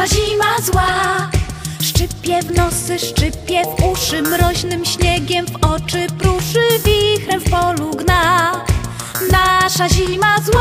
Nasza zima zła. Szczypie w nosy, szczypie w uszy Mroźnym śniegiem w oczy pruszy Wichrem w polu gna. Nasza zima zła.